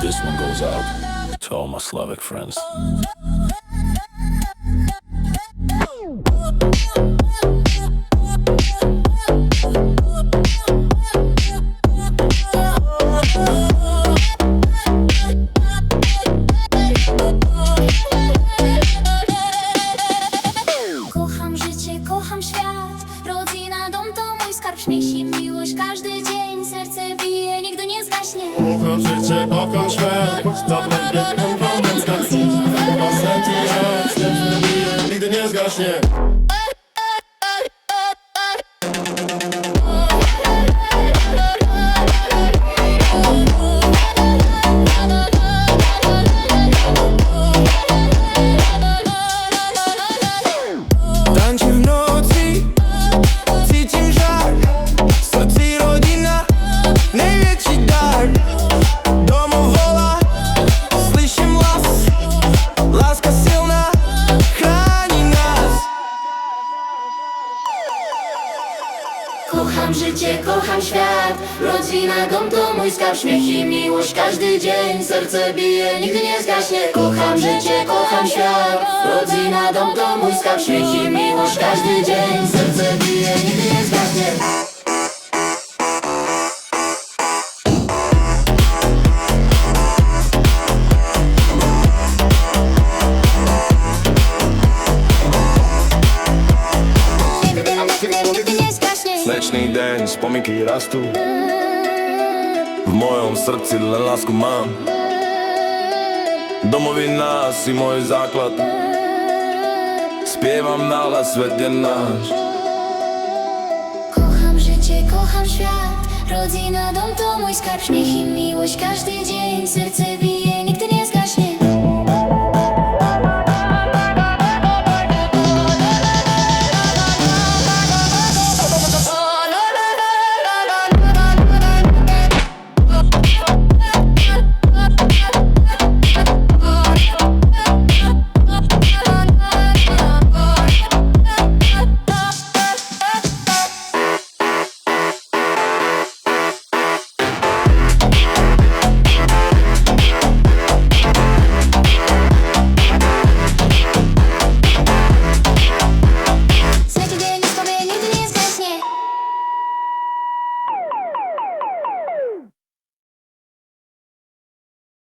This one goes out to all my Slavic friends. Kocham życie, kocham świat. Rodzina, dom to mój skarb. Śmiech i miłość każdy dzień. Serce bije, nigdy nie zgaśnie. Kocham życie, kocham świat. Dawno biegną moment stacji. Chyba serce jak Serce bije, nigdy nie zgaśnie Tańczy w nocy, Laska silna, chrani nas. Kocham życie, kocham świat. Rodzina, dom to mój skarb. Śmiech i miłość każdy dzień. Serce bije, nigdy nie zgaśnie. Kocham życie, kocham świat. Rodzina, dom to mój skarb. Śmiech i miłość każdy dzień. Serce bije, nigdy nie zgaśnie Slečný deň, spomienky rastú. V mojom srdci len lásku mám. Domovina si môj základ. Spievam nahlas, svet je náš. Kocham życie, kocham świat Rodzina, dom to mój skarb. Śmiech i miłość każdy dzień Serce